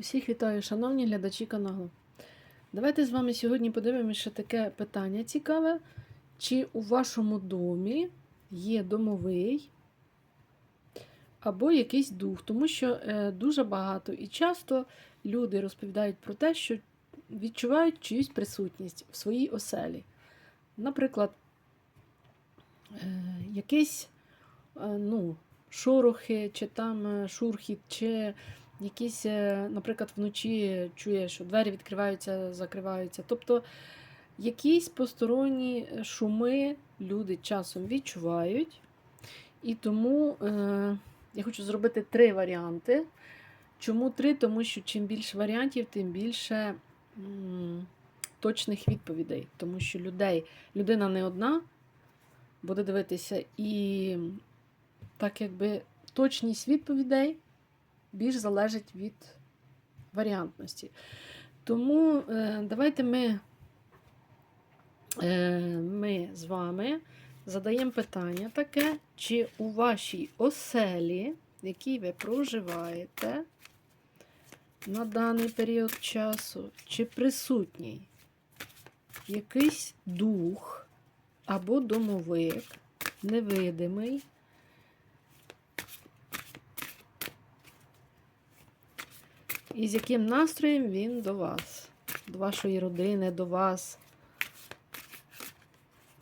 Усіх вітаю, шановні глядачі каналу. Давайте з вами сьогодні подивимося таке питання цікаве. Чи у вашому домі є домовий або якийсь дух? Тому що е, дуже багато і часто люди розповідають про те, що відчувають чиюсь присутність в своїй оселі. Наприклад, е, якісь е, ну, шорохи, чи там шурхіт, чи якісь, е, наприклад, вночі чує, що двері відкриваються, закриваються. Тобто якісь посторонні е, шуми люди часом відчувають. І тому е, я хочу зробити три варіанти. Чому три? Тому що чим більше варіантів, тим більше м, точних відповідей. Тому що людей, людина не одна буде дивитися, і так якби точність відповідей більш залежить від варіантності. Тому е, давайте ми, е, ми з вами задаємо питання таке, чи у вашій оселі, в якій ви проживаєте на даний період часу, чи присутній якийсь дух або домовик, невидимий, і з яким настроєм він до вас, до вашої родини, до вас.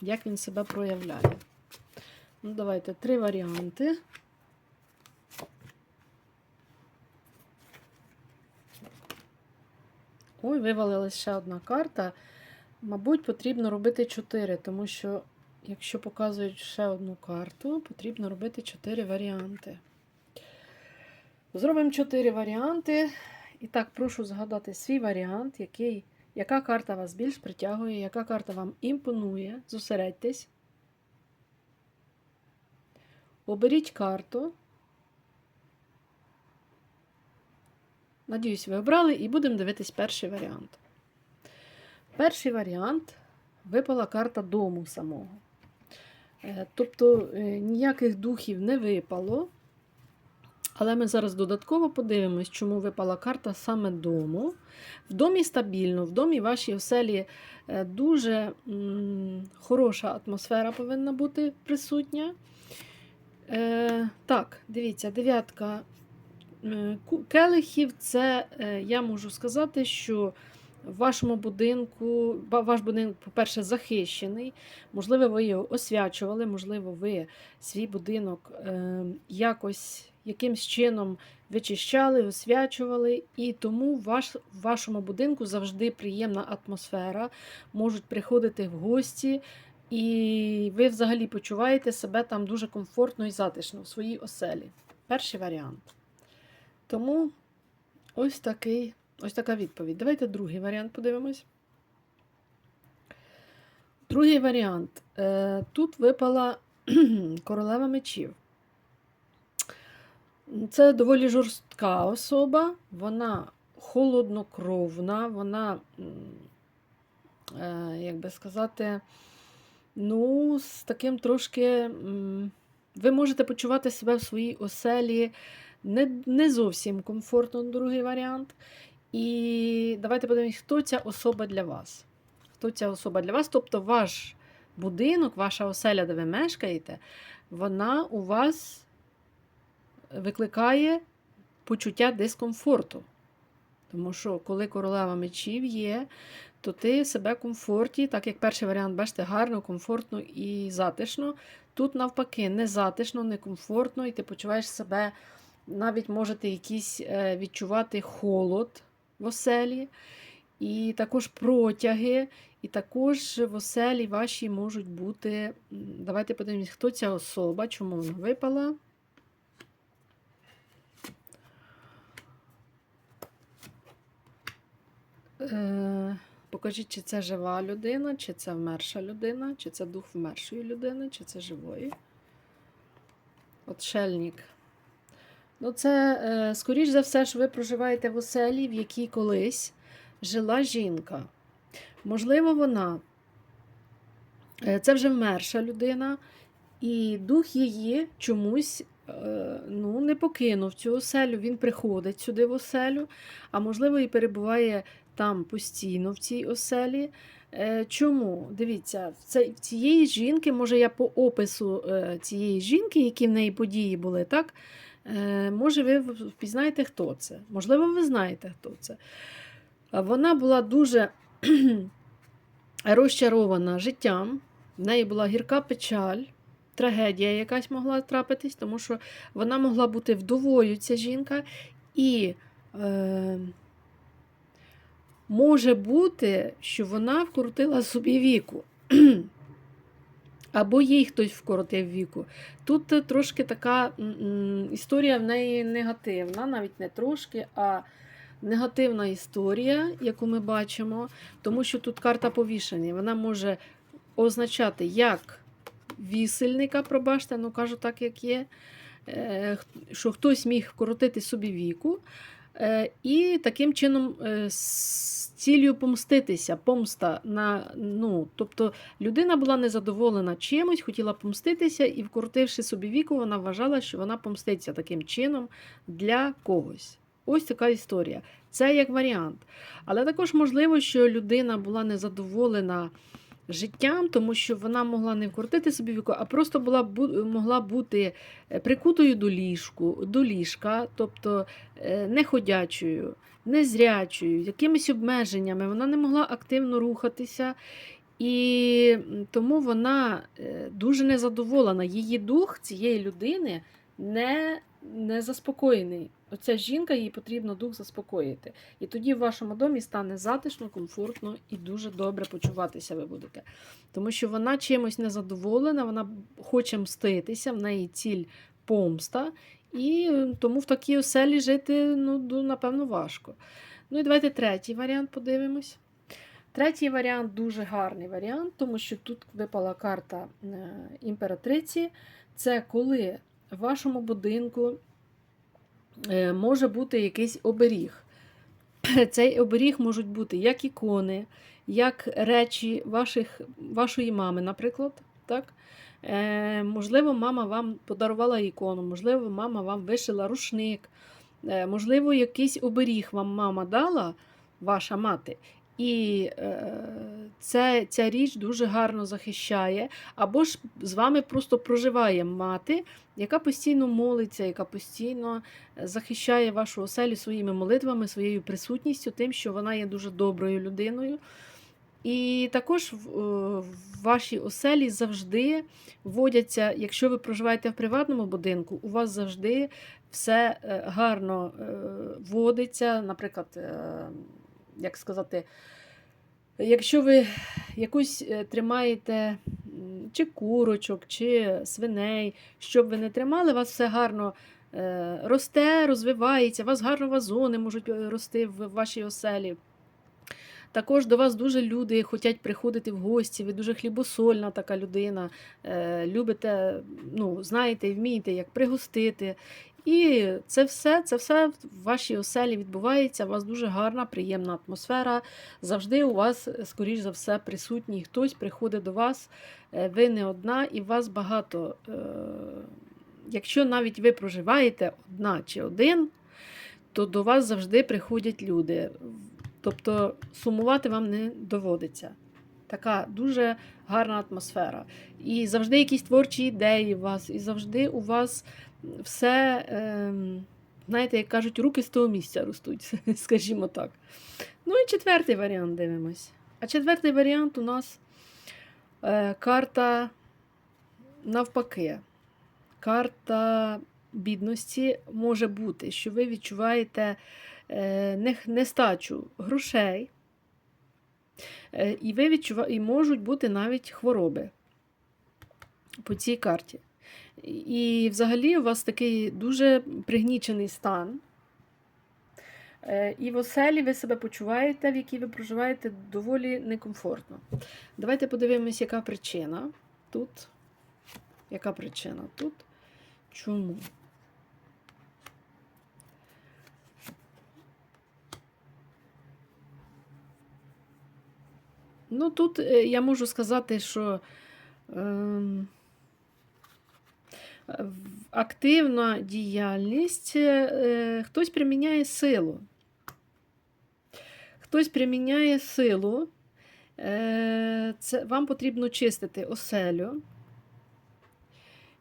Як він себе проявляє? Ну, давайте три варіанти. Ой, вивалилась ще одна карта. Мабуть, потрібно робити 4, тому що, якщо показують ще одну карту, потрібно робити 4 варіанти. Зробимо 4 варіанти. І так, прошу згадати свій варіант, який, яка карта вас більш притягує, яка карта вам імпонує. Зосередьтесь. Оберіть карту. Надіюсь, ви обрали і будемо дивитись перший варіант. Перший варіант випала карта дому самого. Е, Тобто е, ніяких духів не випало. Але ми зараз додатково подивимось, чому випала карта саме дому. В домі стабільно, в домі вашій оселі е, дуже хороша атмосфера повинна бути присутня. Е, так, дивіться, дев'ятка е, келихів це е, я можу сказати, що в вашому будинку, ваш будинок, по-перше, захищений. Можливо, ви його освячували, можливо, ви свій будинок е, якось якимсь чином вичищали, освячували, і тому ваш, в вашому будинку завжди приємна атмосфера, можуть приходити в гості, і ви взагалі почуваєте себе там дуже комфортно і затишно в своїй оселі. Перший варіант. Тому ось такий, ось така відповідь. Давайте другий варіант подивимось. Другий варіант. Е, Тут випала королева мечів. Це доволі жорстка особа, вона холоднокровна, вона, е, як би сказати, ну, з таким трошки. Ви можете почувати себе в своїй оселі не, не зовсім комфортно, другий варіант. І давайте подивимось, хто ця особа для вас. Хто ця особа для вас? Тобто ваш будинок, ваша оселя, де ви мешкаєте, вона у вас викликає почуття дискомфорту. Тому що, коли королева мечів є, то ти себе комфорті, так як перший варіант, бачите, гарно, комфортно і затишно. Тут, навпаки, не затишно, не комфортно, і ти почуваєш себе, навіть можете якийсь е, відчувати холод в оселі, і також протяги, і також в оселі ваші можуть бути. Давайте подивимось, хто ця особа, чому вона випала. Е, покажіть, чи це жива людина, чи це вмерша людина, чи це дух вмершої людини, чи це живої. Отшельник. Ну, це, е, скоріш за все, що ви проживаєте в оселі, в якій колись жила жінка. Можливо, вона. е, Це вже вмерша людина, і дух її чомусь ну, не покинув цю оселю, він приходить сюди в оселю, а можливо, і перебуває там постійно в цій оселі. Е, Чому? Дивіться, в цієї жінки, може, я по опису е, цієї жінки, які в неї події були, так? Е, Може, ви впізнаєте, хто це. Можливо, ви знаєте, хто це. Вона була дуже розчарована життям, в неї була гірка печаль, трагедія якась могла трапитись, тому що вона могла бути вдовою, ця жінка, і може бути, що вона вкрутила собі віку. Або їй хтось вкоротив віку. Тут е, трошки така історія в неї негативна, навіть не трошки, а негативна історія, яку ми бачимо, тому що тут карта повішення. Вона може означати як вісельника, пробачте, ну кажу так, як є, е, що хтось міг вкоротити собі віку, і таким чином е, з цілею помститися, помста на ну, тобто людина була незадоволена чимось, хотіла помститися, і, вкоротивши собі віку, вона вважала, що вона помститься таким чином для когось. Ось така історія. Це як варіант. Але також можливо, що людина була незадоволена життям, тому що вона могла не вкрутити собі віку, а просто була, могла бути е, прикутою до ліжку, до ліжка, тобто е, неходячою, незрячою, якимись обмеженнями. Вона не могла активно рухатися. І тому вона е, дуже незадоволена. Її дух цієї людини не, не заспокоєний. Оця жінка, їй потрібно дух заспокоїти. І тоді в вашому домі стане затишно, комфортно і дуже добре почуватися ви будете. Тому що вона чимось незадоволена, вона хоче мститися, в неї ціль помста, і е, тому в такій оселі жити, ну, напевно, важко. Ну і давайте третій варіант подивимось. Третій варіант дуже гарний варіант, тому що тут випала карта е, імператриці. Це коли в вашому будинку е, може бути якийсь оберіг. Цей оберіг можуть бути як ікони, як речі ваших, вашої мами, наприклад. Так? Е, можливо, мама вам подарувала ікону, можливо, мама вам вишила рушник, е, можливо, якийсь оберіг вам мама дала, ваша мати. І е, це, ця річ дуже гарно захищає, або ж з вами просто проживає мати, яка постійно молиться, яка постійно захищає вашу оселю своїми молитвами, своєю присутністю, тим, що вона є дуже доброю людиною. І також в, е, вашій оселі завжди вводяться, якщо ви проживаєте в приватному будинку, у вас завжди все е, гарно е, вводиться. Наприклад, е, як сказати, якщо ви якусь е, тримаєте чи курочок, чи свиней, щоб ви не тримали, вас все гарно е, росте, розвивається, у вас гарно вазони можуть е, рости в вашій оселі. Також до вас дуже люди хочуть приходити в гості, ви дуже хлібосольна така людина, любите, ну, знаєте і вмієте, як пригостити. І це все, це все в вашій оселі відбувається. У вас дуже гарна, приємна атмосфера. Завжди у вас, е, скоріш за все, присутній хтось приходить до вас, е, ви не одна, і вас багато. Е, Якщо навіть ви проживаєте одна чи один, то до вас завжди приходять люди. Тобто сумувати вам не доводиться. Така дуже гарна атмосфера. І завжди якісь творчі ідеї у вас, і завжди у вас все, ем, знаєте, як кажуть, руки з того місця ростуть, скажімо так. Ну і четвертий варіант дивимось. А четвертий варіант у нас е, карта навпаки. Карта бідності може бути, що ви відчуваєте е, нестачу грошей, і, ви відчува... і можуть бути навіть хвороби по цій карті. І взагалі у вас такий дуже пригнічений стан. Е, І в оселі ви себе почуваєте, в якій ви проживаєте, доволі некомфортно. Давайте подивимось, яка причина тут. Яка причина тут? Чому? Ну, тут е, я можу сказати, що в- активна діяльність, е, хтось приміняє силу. Хтось приміняє силу. Е, Це, вам потрібно чистити оселю.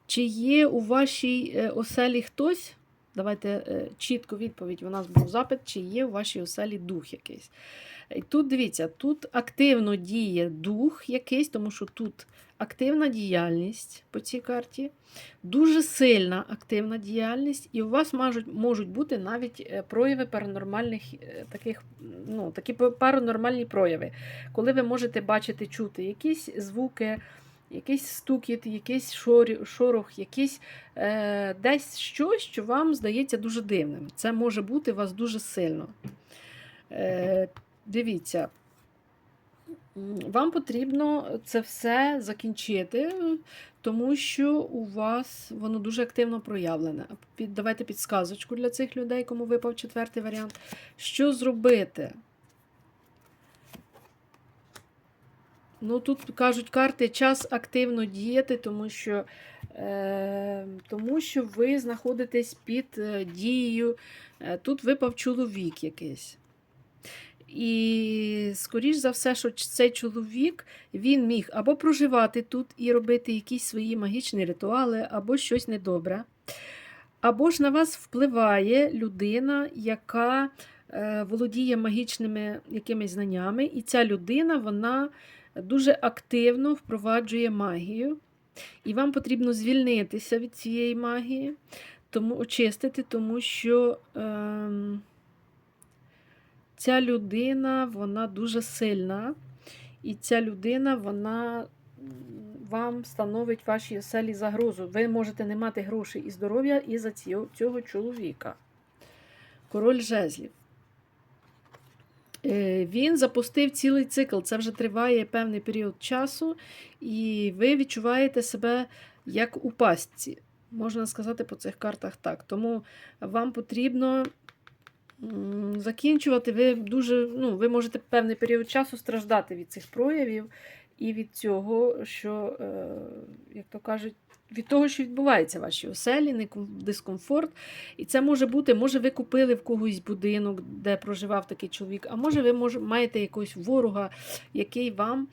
Чи є у вашій е, оселі хтось? Давайте е, чітко відповідь. У нас був запит, чи є у вашій оселі дух якийсь. І тут дивіться, тут активно діє дух якийсь, тому що тут активна діяльність по цій карті, дуже сильна активна діяльність, і у вас можуть, можуть бути навіть е, прояви паранормальних е, таких, ну, такі паранормальні прояви, коли ви можете бачити, чути якісь звуки. Якийсь стукіт, якийсь шорох, якийсь е, десь щось, що вам здається дуже дивним. Це може бути вас дуже сильно. Е, дивіться, вам потрібно це все закінчити, тому що у вас воно дуже активно проявлене. Давайте підсказочку для цих людей, кому випав четвертий варіант. Що зробити? Ну, тут кажуть карти час активно діяти, тому що, е, тому що ви знаходитесь під е, дією. Е, тут випав чоловік якийсь. І, скоріш за все, що цей чоловік він міг або проживати тут і робити якісь свої магічні ритуали, або щось недобре. Або ж на вас впливає людина, яка е, володіє магічними якимись знаннями, і ця людина вона дуже активно впроваджує магію. І вам потрібно звільнитися від цієї магії, тому очистити, тому що. Ем, ця людина вона дуже сильна, і ця людина вона вам становить вашій оселі загрозу. Ви можете не мати грошей і здоров'я із-за цього, цього чоловіка. Король жезлів. Е, Він запустив цілий цикл. Це вже триває певний період часу, і ви відчуваєте себе як у пастці. Можна сказати по цих картах так. Тому вам потрібно закінчувати. Ви дуже, ну, ви можете певний період часу страждати від цих проявів і від цього, що, е, як то кажуть, від того, що відбувається в вашій оселі, дискомфорт. І це може бути, може, ви купили в когось будинок, де проживав такий чоловік, а може, ви маєте якогось ворога, який вам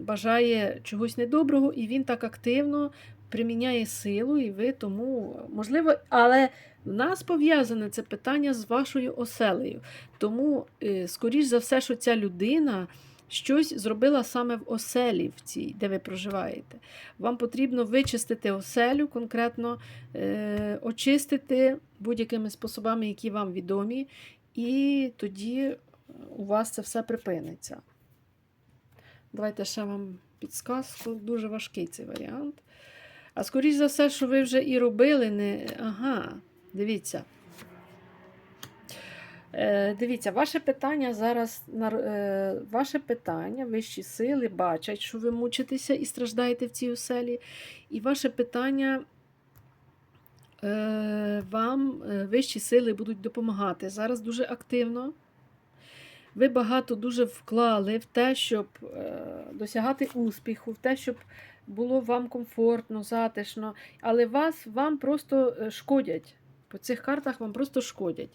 бажає чогось недоброго, і він так активно приміняє силу, і ви тому, можливо, але в нас пов'язане це питання з вашою оселею. Тому, е, скоріш за все, що ця людина щось зробила саме в оселі, в цій, де ви проживаєте. Вам потрібно вичистити оселю, конкретно е, очистити будь-якими способами, які вам відомі, і тоді е, у вас це все припиниться. Давайте ще вам підсказку. Дуже важкий цей варіант. А скоріш за все, що ви вже і робили, не. Ага, дивіться. Е, дивіться, ваше питання зараз е, ваше питання, вищі сили бачать, що ви мучитеся і страждаєте в цій оселі. І ваше питання е, вам вищі сили будуть допомагати зараз дуже активно. Ви багато дуже вклали в те, щоб досягати успіху, в те, щоб було вам комфортно, затишно, але вас вам просто шкодять. По цих картах вам просто шкодять.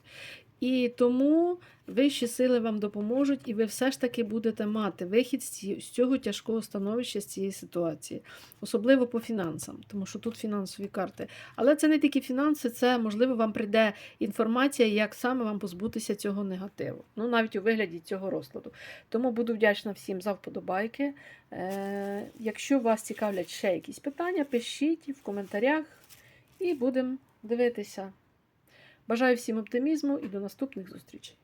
І тому вищі сили вам допоможуть, і ви все ж таки будете мати вихід з цього тяжкого становища, з цієї ситуації, особливо по фінансам, тому що тут фінансові карти. Але це не тільки фінанси, це можливо вам прийде інформація, як саме вам позбутися цього негативу. Ну, навіть у вигляді цього розкладу. Тому буду вдячна всім за вподобайки. Е, якщо вас цікавлять ще якісь питання, пишіть в коментарях і будемо дивитися. Бажаю всім оптимізму і до наступних зустрічей.